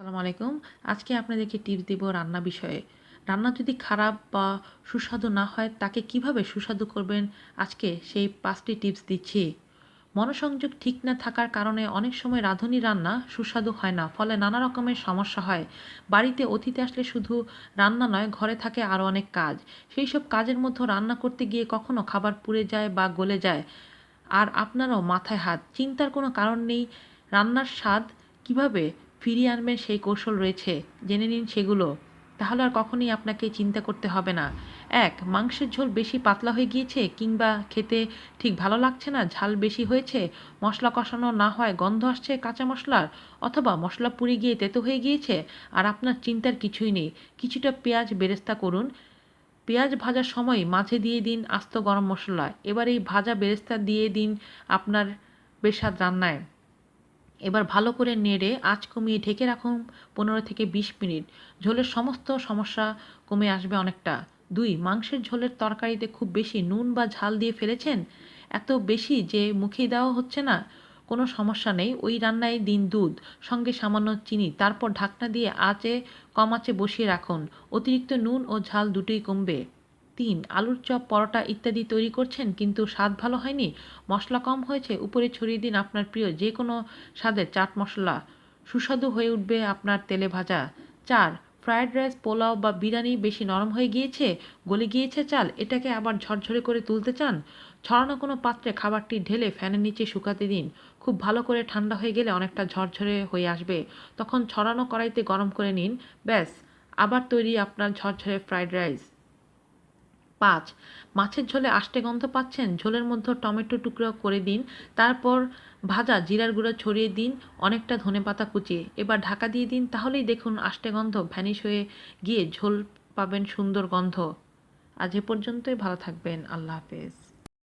আসসালামু আলাইকুম। আজকে আপনাদেরকে টিপস দিব রান্না বিষয়ে। রান্না যদি খারাপ বা সুস্বাদু না হয়, তাকে কীভাবে সুস্বাদু করবেন? আজকে সেই পাঁচটি টিপস দিচ্ছি। মনোসংযোগ ঠিক না থাকার কারণে অনেক সময় রাঁধুনি রান্না সুস্বাদু হয় না, ফলে নানা রকমের সমস্যা হয়। বাড়িতে অতিথি আসলে শুধু রান্না নয়, ঘরে থাকে আরও অনেক কাজ। সেই সব কাজের মধ্যে রান্না করতে গিয়ে কখনো খাবার পুড়ে যায় বা গলে যায়। আর আপনারও মাথায় হাত। চিন্তার কোনো কারণ নেই। রান্নার স্বাদ কীভাবে ফিরিয়ে আনবেন সেই কৌশল রয়েছে। জেনে নিন সেগুলো। তাহলে আর কখনোই আপনাকে চিন্তা করতে হবে না। এক, মাংসের ঝোল বেশি পাতলা হয়ে গিয়েছে কিংবা খেতে ঠিক ভালো লাগছে না, ঝাল বেশি হয়েছে, মশলা কষানো না হয় গন্ধ আসছে কাঁচা মশলার, অথবা মশলা পুড়ে গিয়ে তেতো হয়ে গিয়েছে, আর আপনার চিন্তার কিছুই নেই। কিছুটা পেঁয়াজ বেরেস্তা করুন। পেঁয়াজ ভাজার সময় মাঝে দিয়ে দিন আস্ত গরম মশলা। এবার এই ভাজা বেরেস্তা দিয়ে দিন আপনার বেসাদ রান্নায়। এবার ভালো করে নেড়ে আঁচ কমিয়ে ঢেকে রাখুন পনেরো থেকে বিশ মিনিট। ঝোলের সমস্ত সমস্যা কমে আসবে অনেকটা। দুই, মাংসের ঝোলের তরকারিতে খুব বেশি নুন বা ঝাল দিয়ে ফেলেছেন? এত বেশি যে মুখে দেওয়া হচ্ছে না? কোনো সমস্যা নেই, ওই রান্নায় দিন দুধ, সঙ্গে সামান্য চিনি, তারপর ঢাকনা দিয়ে আঁচে, কম আঁচে বসিয়ে রাখুন। অতিরিক্ত নুন ও ঝাল দুটোই কমবে। তিন, আলুর চপ, পরোটা ইত্যাদি তৈরি করছেন, কিন্তু স্বাদ ভালো হয়নি। মশলা কম হয়েছে, উপরে ছড়িয়ে দিন আপনার প্রিয় যে কোনো স্বাদের চাট মশলা। সুস্বাদু হয়ে উঠবে আপনার তেলে ভাজা। চার, ফ্রায়েড রাইস, পোলাও বা বিরিয়ানি বেশি নরম হয়ে গিয়েছে, গলে গিয়েছে চাল, এটাকে আবার ঝরঝরে করে তুলতে চান? ছড়ানো কোনো পাত্রে খাবারটি ঢেলে ফ্যানের নিচে শুকাতে দিন। খুব ভালো করে ঠান্ডা হয়ে গেলে অনেকটা ঝরঝরে হয়ে আসবে। তখন ছড়ানো কড়াইতে গরম করে নিন। ব্যাস, আবার তৈরি আপনার ঝরঝরে ফ্রায়েড রাইস। পাঁচ। মাছের ঝোলে আষ্টে গন্ধ পাচ্ছেন, ঝোলের মধ্যে টমেটো টুকরো করে দিন, তারপর ভাজা জিরার গুঁড়ো ছড়িয়ে দিন, অনেকটা ধনে পাতা কুচিয়ে এবার ঢাকা দিয়ে দিন, তাহলেই দেখুন আষ্টে গন্ধ ভ্যানিশ হয়ে গিয়ে ঝোল পাবেন সুন্দর গন্ধ। আজ এ পর্যন্তই, ভালো থাকবেন, আল্লাহ হাফেজ।